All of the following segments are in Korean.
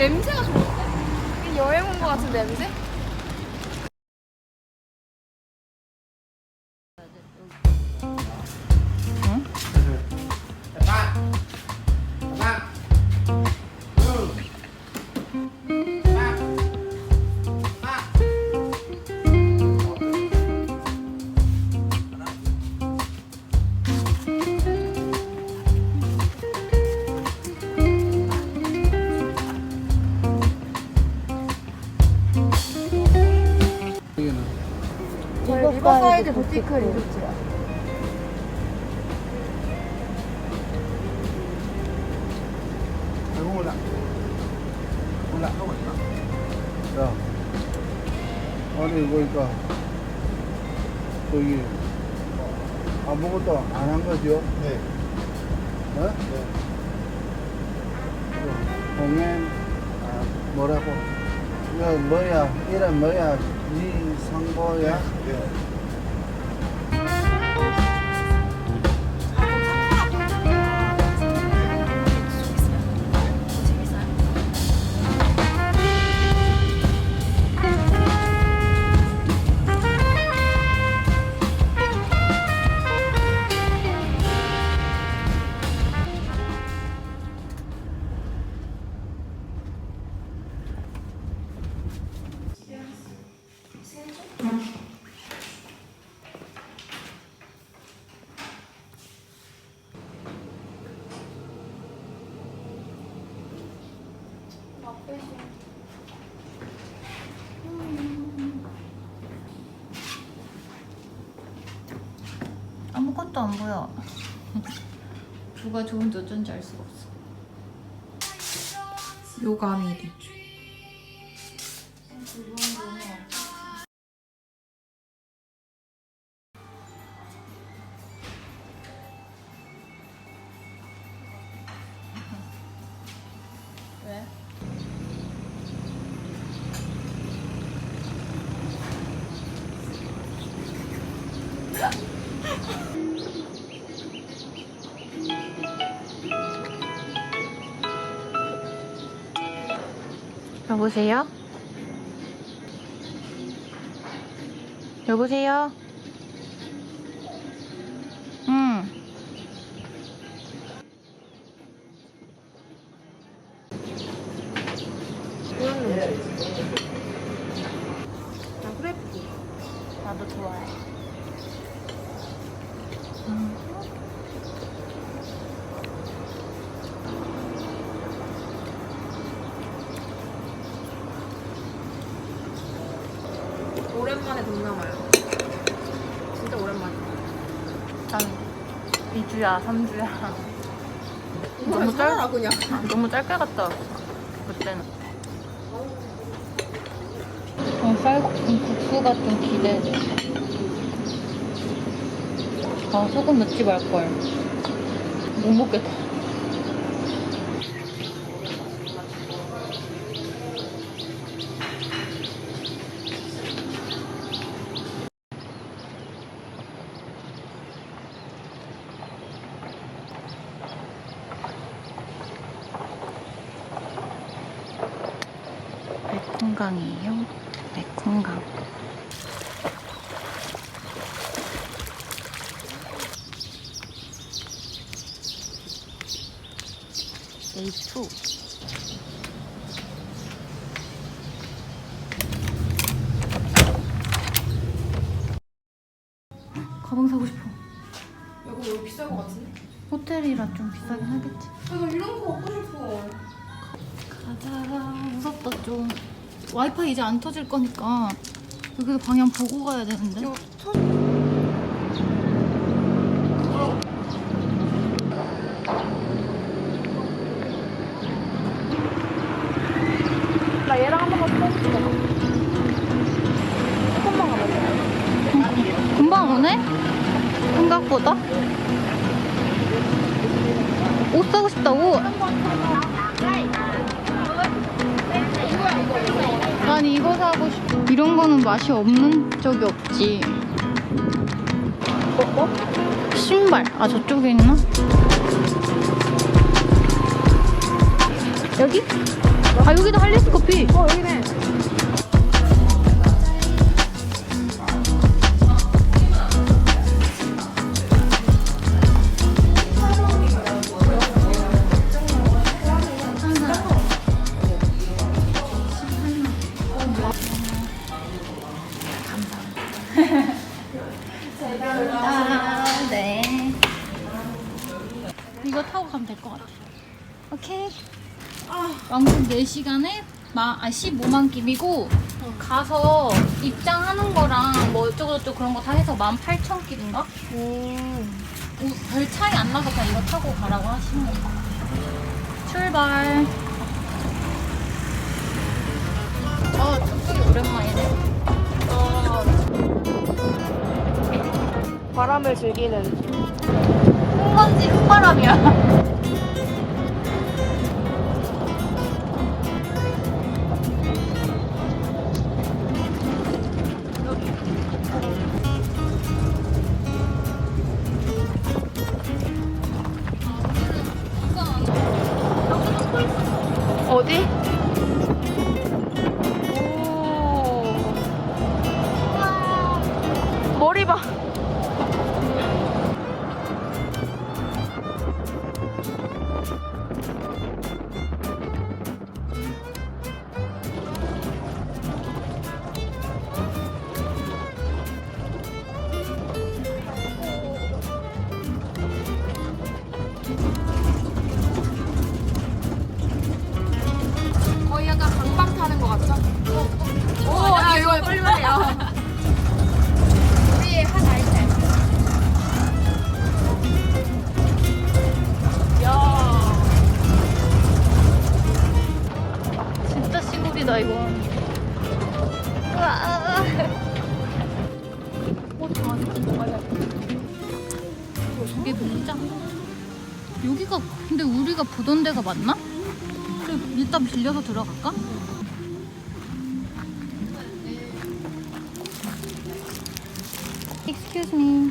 냄새가 좋은데? 여행 온 거 같은 냄새? 부티크 리조트요. 아이고 몰라 몰라 야 아니 그러니까 저기 아무것도 안 한 거죠? 네. 어? 공연 아 뭐라고 이거 뭐야 이름 뭐야 이 상보야 네. 아무것도 안 보여. 누가 좋은지 어쩐지 알 수가 없어. 요가미리. 여보세요? 여보세요? 응. 나 크래프. 나도 좋아해. 오랜만에 동남아요. 진짜 오랜만이야. 한 2주야, 3주야. 너무 짧아 그냥. 너무 짧게 갔다 왔어. 그때는. 어, 쌀국수 국수가 좀 기대돼. 아, 소금 넣지 말걸. 못 먹겠다. A2. 가방 사고 싶어. 이거 너무 비쌀 것 같은데? 호텔이라 좀 비싸긴 하겠지. 나 이런 거 먹고 싶어. 가자. 무섭다 좀. 와이파이 이제 안 터질 거니까 여기서 방향 보고 가야 되는데. 이런 맛이 없는 적이 없지. 신발. 아, 저쪽에 있나? 여기? 아 여기도 할리스 커피. 어 여기네. 4시간에 마, 아, 15만 김이고 가서 입장하는 거랑 뭐 어쩌고저쩌고 그런 거 다 해서 18,000김인가? 별 차이 안 나서 그냥 이거 타고 가라고 하시는 거예요. 출발. 어, 뚝뚝이 오랜만이네. 바람을 즐기는. 흙먼지 흙바람이야. 뭐자? 여기가 근데 우리가 보던 데가 맞나? 그래, 일단 빌려서 들어갈까? Excuse me.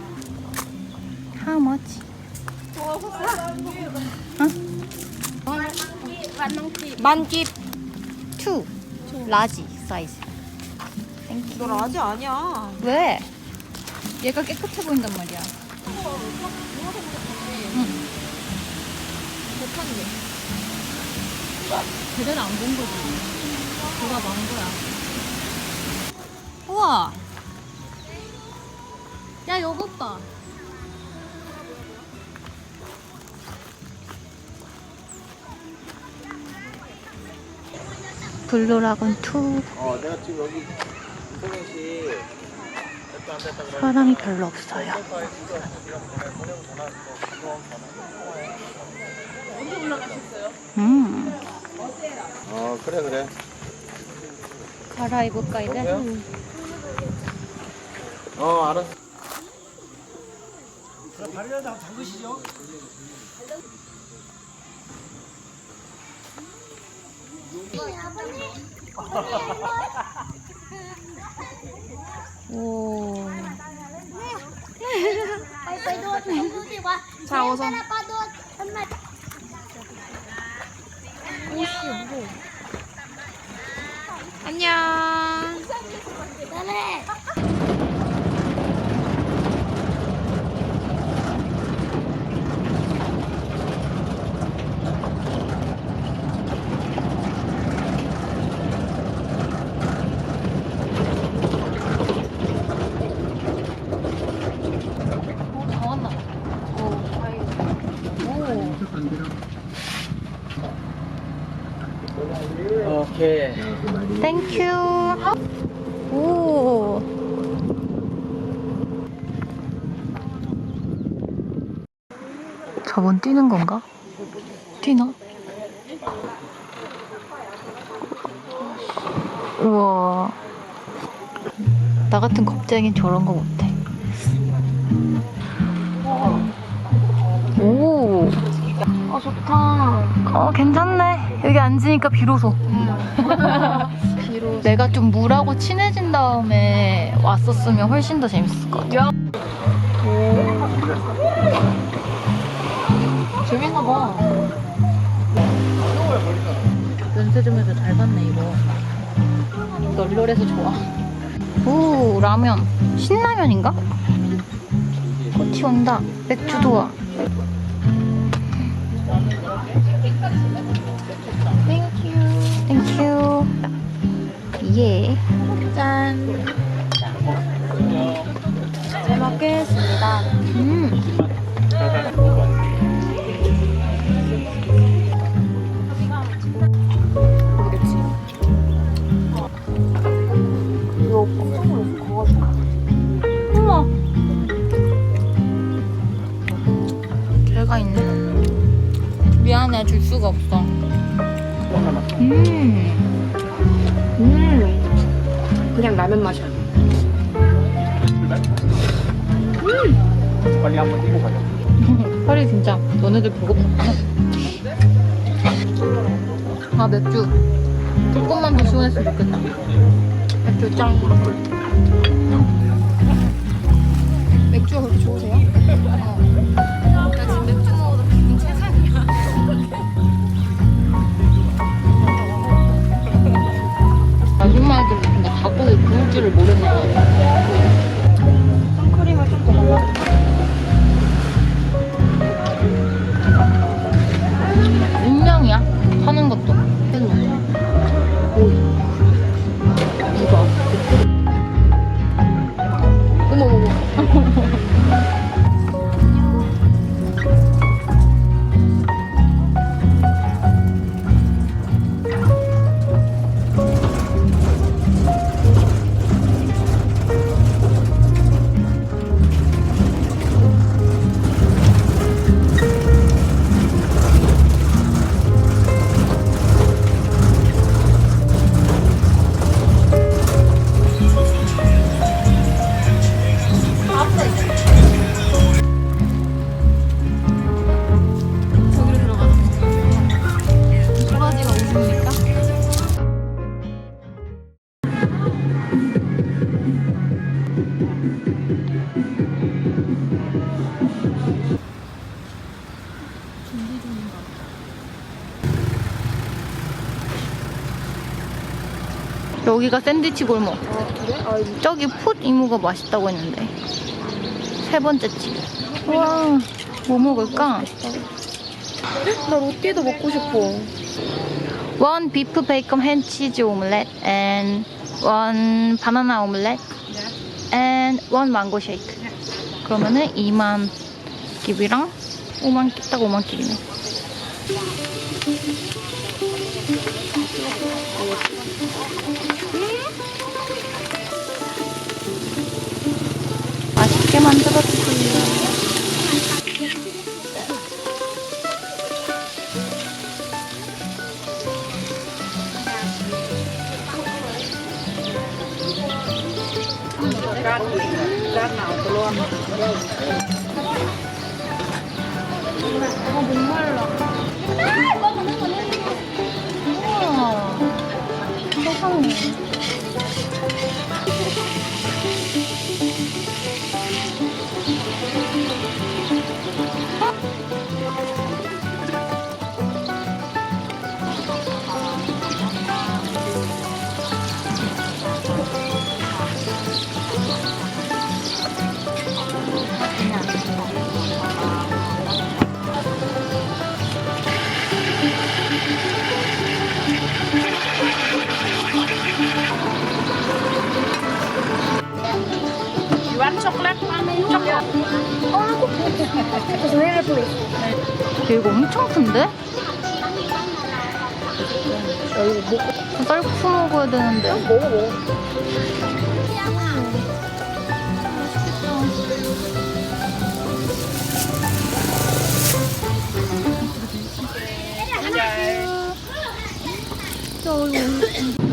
How much? 만깁. Two. 라지 사이즈. 너 라지 아니야. 왜? 얘가 깨끗해 보인단 말이야. 응. 제대로 안 본 거지. 누가 망 거야. 우와. 야, 이거 봐. 블루라군 2 어, 내가 지금 여기 인터넷이 됐다 안 됐다 그래. 사람이 별로 없어요. 언제 올라가셨어요? 음. 어 그래 그래. 갈아입을까 이제? 응. 어 알았어. 발이라도 잠그시죠. 자, 우선. ม 안녕. 땡큐. 오. 저번 뛰는 건가? 뛰나? 우와. 나 같은 겁쟁이는 저런 거 못해. 오. 아 좋다. 어, 괜찮네. 여기 앉으니까 비로소. 비로. 내가 좀 물하고 친해진 다음에 왔었으면 훨씬 더 재밌을 것 같아. 재밌나 봐. 면세점에서 잘 샀네 이거. 널널해서 좋아. 오 라면. 신라면인가? 꽃이 온다. 맥주도 와. 땡큐. 예. 짠. 잘 먹겠습니다. 음. 빨리 한번 뛰고 가자. 펄이 진짜 너네들 배고팠구나. 아 맥주 조금만 더 시원했으면 좋겠다. 맥주 짱. 맥주가 그렇게 좋으세요? 나 지금 맥주 먹어도 기분 최상이야. 아줌마들 근데 닭고기 구울 줄을 모르네. 선크림 여기가 샌드위치 골목. 저기 풋 이모가 맛있다고 했는데. 세 번째 집. 우와, 뭐 먹을까? 나 롯데도 먹고 싶어. One beef bacon ham cheese omelette and one banana omelette and one mango shake. 그러면은 2만 깁이랑 5만 깁, 딱 5만 깁이네. 이거 엄청 큰데? 쌀국수 먹어야 되는데. 먹어 먹어.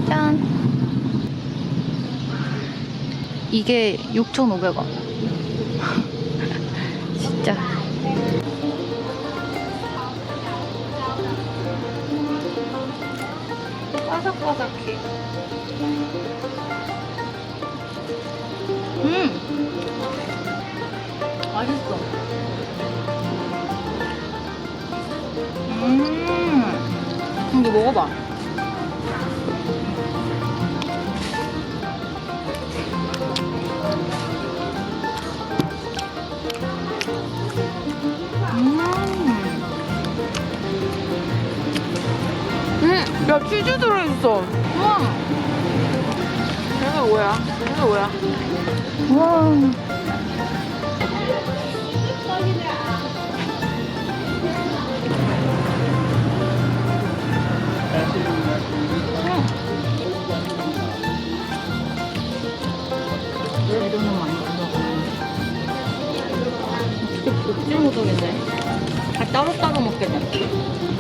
짠. 이게 6,500원. 진짜. 바삭바삭해. 음! 맛있어. 음! 이거 먹어봐. 맛있어. 우와. 이게 뭐야? 이게 뭐야? 우와. 재료는 만들어서 진짜 복지 모독인데 다 따로따로 먹게 돼